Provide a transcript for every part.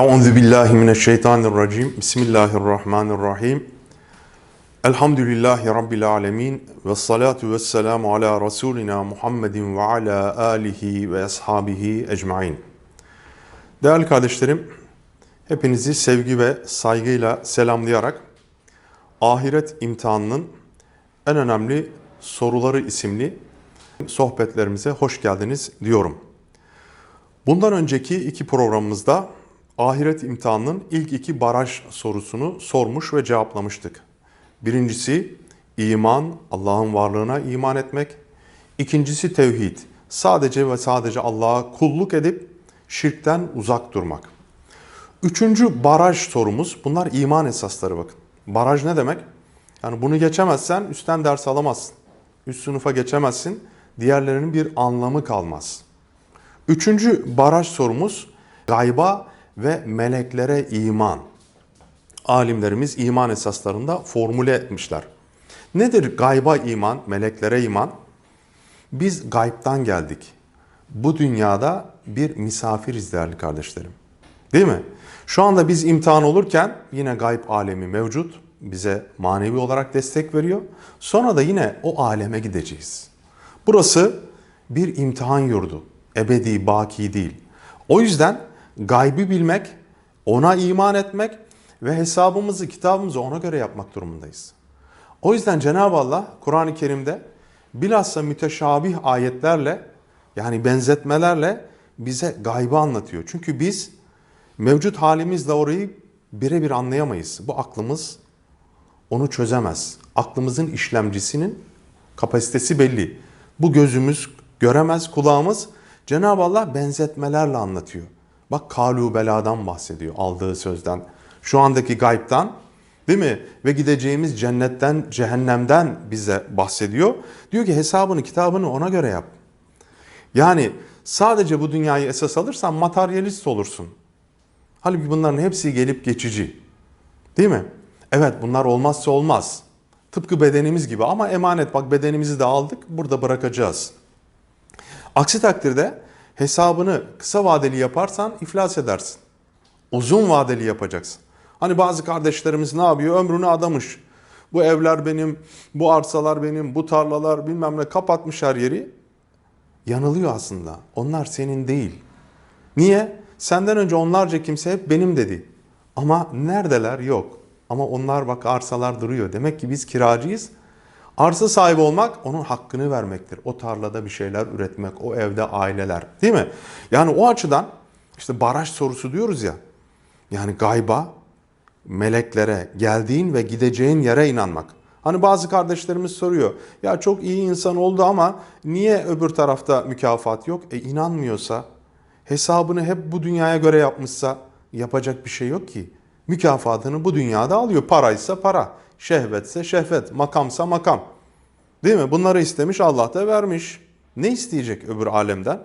Euzu billahi mineşşeytanirracim. Bismillahirrahmanirrahim. Elhamdülillahi rabbil alamin ve salatu vesselamu ala rasulina Muhammedin ve ala alihi ve ashabihi ecmaîn. Değerli kardeşlerim, hepinizi sevgi ve saygıyla selamlayarak ahiret imtihanının en önemli soruları isimli sohbetlerimize hoş geldiniz diyorum. Bundan önceki iki programımızda ahiret imtihanının ilk iki baraj sorusunu sormuş ve cevaplamıştık. Birincisi iman, Allah'ın varlığına iman etmek. İkincisi tevhid, sadece ve sadece Allah'a kulluk edip şirkten uzak durmak. Üçüncü baraj sorumuz, bunlar iman esasları bakın. Baraj ne demek? Yani bunu geçemezsen üstten ders alamazsın. Üst sınıfa geçemezsin, diğerlerinin bir anlamı kalmaz. Üçüncü baraj sorumuz gayba ve meleklere iman. Alimlerimiz iman esaslarında formüle etmişler. Nedir gayba iman, meleklere iman? Biz gaybtan geldik. Bu dünyada bir misafiriz değerli kardeşlerim. Değil mi? Şu anda biz imtihan olurken yine gayb alemi mevcut. Bize manevi olarak destek veriyor. Sonra da yine o aleme gideceğiz. Burası bir imtihan yurdu. Ebedi, baki değil. O yüzden gaybı bilmek, ona iman etmek ve hesabımızı, kitabımızı ona göre yapmak durumundayız. O yüzden Cenab-ı Allah Kur'an-ı Kerim'de bilhassa müteşabih ayetlerle yani benzetmelerle bize gaybı anlatıyor. Çünkü biz mevcut halimizle orayı birebir anlayamayız. Bu aklımız onu çözemez. Aklımızın işlemcisinin kapasitesi belli. Bu gözümüz göremez, kulağımız Cenab-ı Allah benzetmelerle anlatıyor. Bak kalu beladan bahsediyor aldığı sözden. Şu andaki gaybtan değil mi? Ve gideceğimiz cennetten, cehennemden bize bahsediyor. Diyor ki hesabını, kitabını ona göre yap. Yani sadece bu dünyayı esas alırsan materyalist olursun. Halbuki bunların hepsi gelip geçici. Değil mi? Evet bunlar olmazsa olmaz. Tıpkı bedenimiz gibi ama emanet bak bedenimizi de aldık burada bırakacağız. Aksi takdirde hesabını kısa vadeli yaparsan iflas edersin. Uzun vadeli yapacaksın. Hani bazı kardeşlerimiz ne yapıyor? Ömrünü adamış. Bu evler benim, bu arsalar benim, bu tarlalar bilmem ne kapatmış her yeri. Yanılıyor aslında. Onlar senin değil. Niye? Senden önce onlarca kimse hep benim dedi. Ama neredeler? Yok. Ama onlar bak arsalar duruyor. Demek ki biz kiracıyız. Arsa sahibi olmak onun hakkını vermektir. O tarlada bir şeyler üretmek, o evde aileler. Değil mi? Yani o açıdan işte baraj sorusu diyoruz ya. Yani gayba, meleklere, geldiğin ve gideceğin yere inanmak. Hani bazı kardeşlerimiz soruyor. Ya çok iyi insan oldu ama niye öbür tarafta mükafat yok? E inanmıyorsa, hesabını hep bu dünyaya göre yapmışsa yapacak bir şey yok ki. Mükafatını bu dünyada alıyor. Paraysa para, şehvetse şehvet, makamsa makam. Değil mi? Bunları istemiş Allah da vermiş. Ne isteyecek öbür alemden?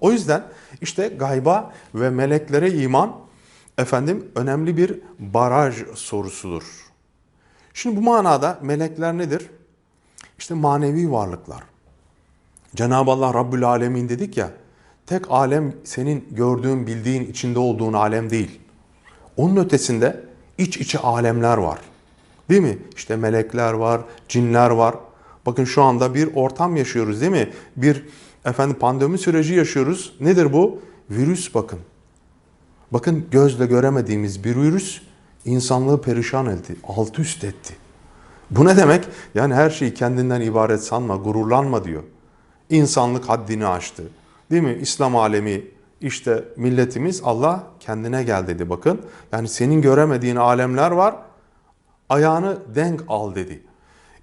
O yüzden işte gayba ve meleklere iman efendim önemli bir baraj sorusudur. Şimdi bu manada melekler nedir? İşte manevi varlıklar. Cenab-ı Allah Rabbül Alemin dedik ya, tek alem senin gördüğün, bildiğin, içinde olduğun alem değil. Onun ötesinde iç içe alemler var. Değil mi? İşte melekler var, cinler var. Bakın şu anda bir ortam yaşıyoruz değil mi? Bir efendim pandemi süreci yaşıyoruz. Nedir bu? Virüs bakın. Bakın gözle göremediğimiz bir virüs insanlığı perişan etti, alt üst etti. Bu ne demek? Yani her şeyi kendinden ibaret sanma, gururlanma diyor. İnsanlık haddini aştı. Değil mi? İslam alemi, işte milletimiz Allah kendine gel dedi bakın. Yani senin göremediğin alemler var. Ayağını denk al dedi.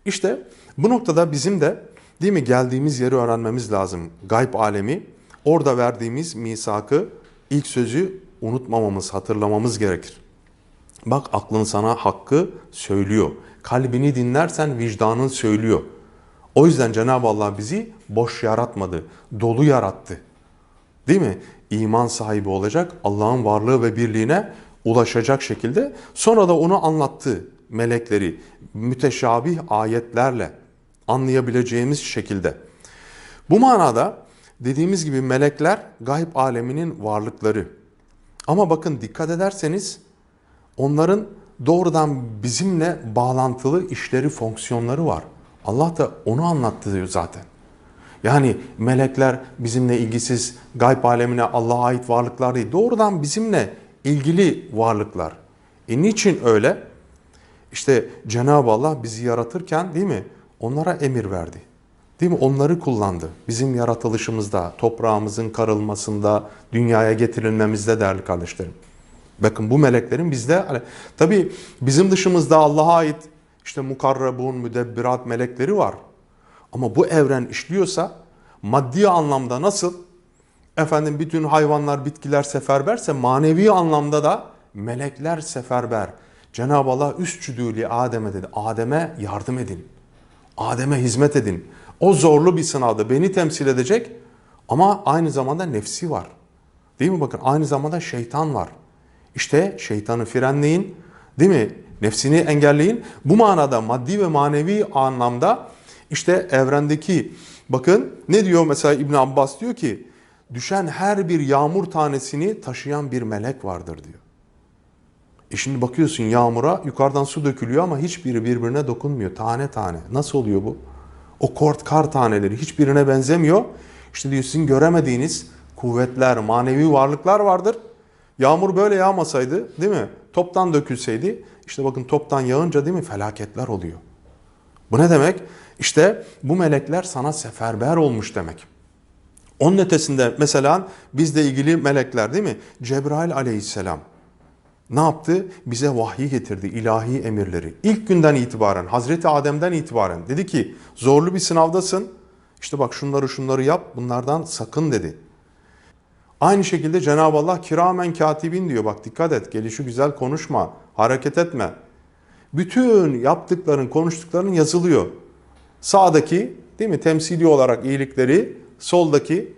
İşte bu noktada bizim de değil mi geldiğimiz yeri öğrenmemiz lazım. Gayb alemi orada verdiğimiz misakı ilk sözü unutmamamız, hatırlamamız gerekir. Bak aklın sana hakkı söylüyor. Kalbini dinlersen vicdanın söylüyor. O yüzden Cenab-ı Allah bizi boş yaratmadı, dolu yarattı. Değil mi? İman sahibi olacak, Allah'ın varlığı ve birliğine ulaşacak şekilde. Sonra da onu anlattı melekleri müteşabih ayetlerle anlayabileceğimiz şekilde. Bu manada dediğimiz gibi melekler gayb aleminin varlıkları. Ama bakın dikkat ederseniz onların doğrudan bizimle bağlantılı işleri, fonksiyonları var. Allah da onu anlattı diyor zaten. Yani melekler bizimle ilgisiz, gayb alemine Allah'a ait varlıklar değil. Doğrudan bizimle ilgili varlıklar. E niçin öyle? İşte Cenab-ı Allah bizi yaratırken değil mi? Onlara emir verdi. Değil mi? Onları kullandı. Bizim yaratılışımızda, toprağımızın karılmasında, dünyaya getirilmemizde değerli kardeşlerim. Bakın bu meleklerin bizde hani, tabii bizim dışımızda Allah'a ait işte mukarrabun, müdebbirat melekleri var. Ama bu evren işliyorsa maddi anlamda nasıl efendim bütün hayvanlar, bitkiler seferberse manevi anlamda da melekler seferber. Cenab-ı Allah üstçüdüğü Adem'e dedi. Adem'e yardım edin. Adem'e hizmet edin. O zorlu bir sınavda beni temsil edecek ama aynı zamanda nefsi var. Değil mi bakın aynı zamanda şeytan var. İşte şeytanı frenleyin değil mi? Nefsini engelleyin. Bu manada maddi ve manevi anlamda işte evrendeki bakın ne diyor mesela İbn Abbas diyor ki düşen her bir yağmur tanesini taşıyan bir melek vardır diyor. E şimdi bakıyorsun yağmura yukarıdan su dökülüyor ama hiçbiri birbirine dokunmuyor. Tane tane. Nasıl oluyor bu? O kort kar taneleri hiçbirine benzemiyor. İşte diyor sizin göremediğiniz kuvvetler, manevi varlıklar vardır. Yağmur böyle yağmasaydı değil mi? Toptan dökülseydi işte bakın toptan yağınca değil mi felaketler oluyor. Bu ne demek? İşte bu melekler sana seferber olmuş demek. Onun ötesinde mesela bizle ilgili melekler değil mi? Cebrail aleyhisselam ne yaptı? Bize vahyi getirdi, ilahi emirleri. İlk günden itibaren, Hazreti Adem'den itibaren dedi ki zorlu bir sınavdasın. İşte bak şunları şunları yap, bunlardan sakın dedi. Aynı şekilde Cenab-ı Allah kiramen katibin diyor. Bak dikkat et, gelişi güzel konuşma, hareket etme. Bütün yaptıkların, konuştukların yazılıyor. Sağdaki değil mi temsili olarak iyilikleri, soldaki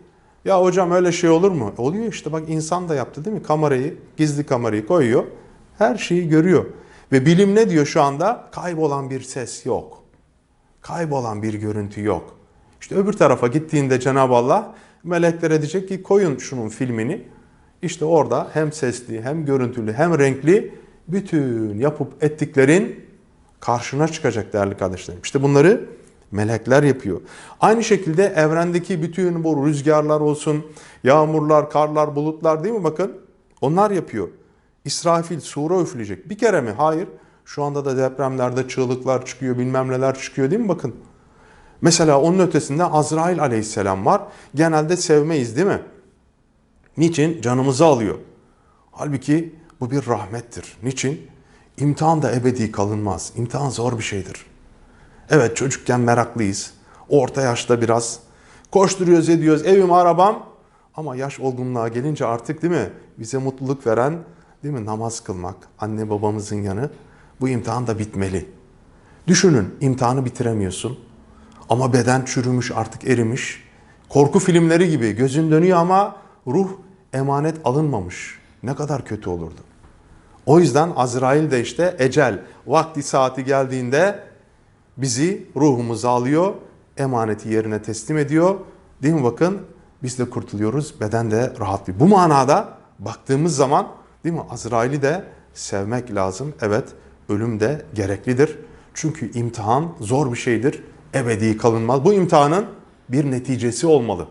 ya hocam öyle şey olur mu? Oluyor işte bak insan da yaptı değil mi? Kamerayı, gizli kamerayı koyuyor. Her şeyi görüyor. Ve bilim ne diyor şu anda? Kaybolan bir ses yok. Kaybolan bir görüntü yok. İşte öbür tarafa gittiğinde Cenab-ı Allah meleklere diyecek ki koyun şunun filmini. İşte orada hem sesli hem görüntülü hem renkli bütün yapıp ettiklerin karşına çıkacak değerli kardeşlerim. İşte bunları melekler yapıyor. Aynı şekilde evrendeki bütün bu rüzgarlar olsun, yağmurlar, karlar, bulutlar değil mi bakın? Onlar yapıyor. İsrafil sura üfleyecek. Bir kere mi? Hayır. Şu anda da depremlerde çığlıklar çıkıyor, bilmem neler çıkıyor değil mi bakın? Mesela onun ötesinde Azrail aleyhisselam var. Genelde sevmeyiz değil mi? Niçin? Canımızı alıyor. Halbuki bu bir rahmettir. Niçin? İmtihan da ebedi kalınmaz. İmtihan zor bir şeydir. Evet çocukken meraklıyız. Orta yaşta biraz koşturuyoruz ediyoruz evim arabam. Ama yaş olgunluğa gelince artık değil mi bize mutluluk veren değil mi namaz kılmak anne babamızın yanı bu imtihan da bitmeli. Düşünün imtihanı bitiremiyorsun ama beden çürümüş artık erimiş. Korku filmleri gibi gözün dönüyor ama ruh emanet alınmamış. Ne kadar kötü olurdu. O yüzden Azrail de işte ecel vakti saati geldiğinde bizi ruhumuzu alıyor, emaneti yerine teslim ediyor. Değil mi bakın? Biz de kurtuluyoruz, beden de rahatlıyor. Bu manada baktığımız zaman değil mi? Azrail'i de sevmek lazım. Evet, ölüm de gereklidir. Çünkü imtihan zor bir şeydir. Ebedi kalınmaz. Bu imtihanın bir neticesi olmalı.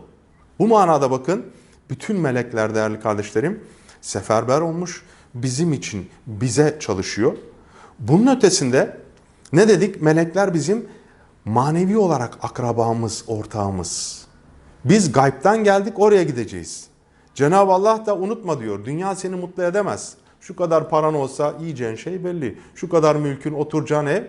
Bu manada bakın bütün melekler değerli kardeşlerim seferber olmuş. Bizim için bize çalışıyor. Bunun ötesinde ne dedik? Melekler bizim manevi olarak akrabamız, ortağımız. Biz gaybtan geldik oraya gideceğiz. Cenab-ı Allah da unutma diyor. Dünya seni mutlu edemez. Şu kadar paran olsa yiyeceğin şey belli. Şu kadar mülkün oturacağın ev.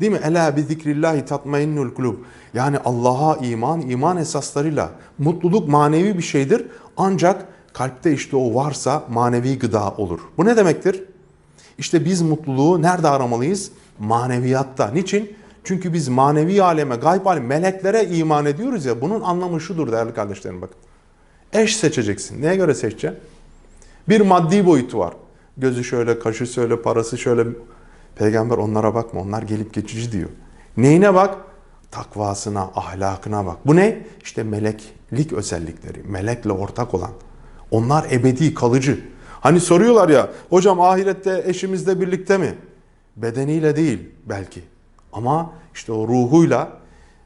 Değil mi? Ela bi zikrillahi tatmainnul kulub. Yani Allah'a iman, iman esaslarıyla mutluluk manevi bir şeydir. Ancak kalpte işte o varsa manevi gıda olur. Bu ne demektir? İşte biz mutluluğu nerede aramalıyız? Maneviyatta. Niçin? Çünkü biz manevi aleme, gayb aleme, meleklere iman ediyoruz ya. Bunun anlamı şudur değerli kardeşlerim bakın. Eş seçeceksin. Neye göre seçeceksin? Bir maddi boyutu var. Gözü şöyle, kaşı şöyle, parası şöyle. Peygamber onlara bakma. Onlar gelip geçici diyor. Neyine bak? Takvasına, ahlakına bak. Bu ne? İşte meleklik özellikleri. Melekle ortak olan. Onlar ebedi, kalıcı. Hani soruyorlar ya hocam ahirette eşimizle birlikte mi? Bedeniyle değil belki. Ama işte o ruhuyla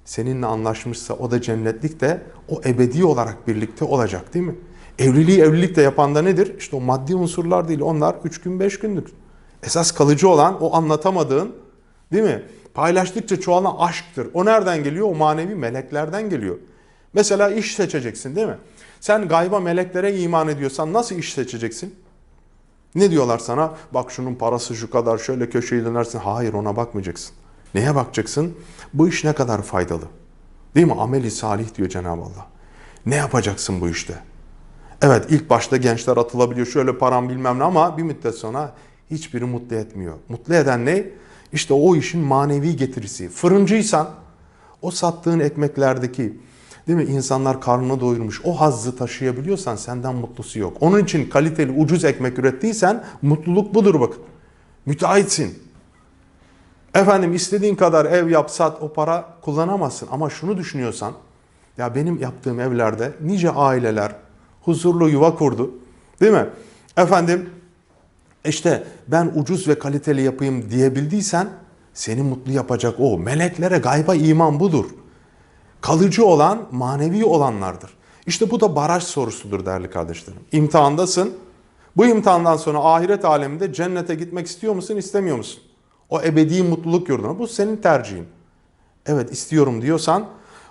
seninle anlaşmışsa o da cennetlik de o ebedi olarak birlikte olacak değil mi? Evliliği evlilikte yapan da nedir? İşte o maddi unsurlar değil onlar 3 gün 5 gündür. Esas kalıcı olan o anlatamadığın değil mi? Paylaştıkça çoğalan aşktır. O nereden geliyor? O manevi meleklerden geliyor. Mesela iş seçeceksin değil mi? Sen gayba meleklere iman ediyorsan nasıl iş seçeceksin? Ne diyorlar sana? Bak şunun parası şu kadar şöyle köşeyi dönersin. Hayır ona bakmayacaksın. Neye bakacaksın? Bu iş ne kadar faydalı? Değil mi? Ameli salih diyor Cenab-ı Allah. Ne yapacaksın bu işte? Evet ilk başta gençler atılabiliyor şöyle param bilmem ne ama bir müddet sonra hiçbiri mutlu etmiyor. Mutlu eden ne? İşte o işin manevi getirisi. Fırıncıysan o sattığın ekmeklerdeki değil mi insanlar karnını doyurmuş o hazzı taşıyabiliyorsan senden mutlusu yok. Onun için kaliteli ucuz ekmek ürettiysen mutluluk budur bakın. Müteahhitsin. Efendim istediğin kadar ev yap sat o para kullanamazsın ama şunu düşünüyorsan ya benim yaptığım evlerde nice aileler huzurlu yuva kurdu. Değil mi? Efendim işte ben ucuz ve kaliteli yapayım diyebildiysen seni mutlu yapacak o. Meleklere gayba iman budur. Kalıcı olan manevi olanlardır. İşte bu da baraj sorusudur değerli kardeşlerim. İmtihandasın. Bu imtihandan sonra ahiret aleminde cennete gitmek istiyor musun, istemiyor musun? O ebedi mutluluk yurduna. Bu senin tercihin. Evet istiyorum diyorsan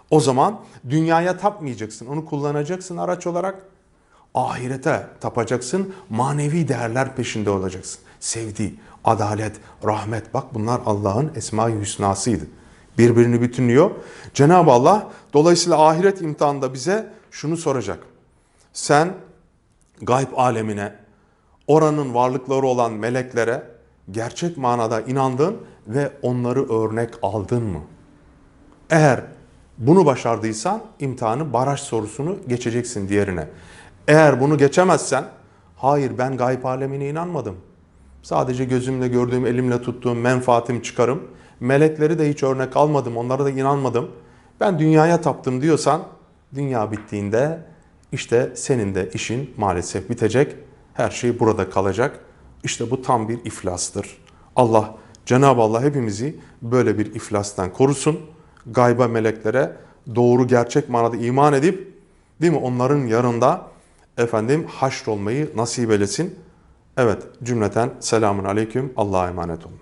o zaman dünyaya tapmayacaksın. Onu kullanacaksın araç olarak. Ahirete tapacaksın. Manevi değerler peşinde olacaksın. Sevdi, adalet, rahmet. Bak bunlar Allah'ın esma-i hüsnasıydı. Birbirini bütünlüyor. Cenab-ı Allah dolayısıyla ahiret imtihanında bize şunu soracak. Sen gayb alemine, oranın varlıkları olan meleklere gerçek manada inandın ve onları örnek aldın mı? Eğer bunu başardıysan imtihanı baraj sorusunu geçeceksin diğerine. Eğer bunu geçemezsen hayır ben gayb alemine inanmadım. Sadece gözümle gördüğüm, elimle tuttuğum menfaatim çıkarım. Melekleri de hiç örnek almadım, onlara da inanmadım. Ben dünyaya taptım diyorsan dünya bittiğinde işte senin de işin maalesef bitecek. Her şey burada kalacak. İşte bu tam bir iflastır. Allah, Cenab-ı Allah hepimizi böyle bir iflastan korusun. Gayba meleklere doğru gerçek manada iman edip değil mi onların yanında efendim haşr olmayı nasip eylesin. Evet cümleten selamun aleyküm. Allah'a emanet olun.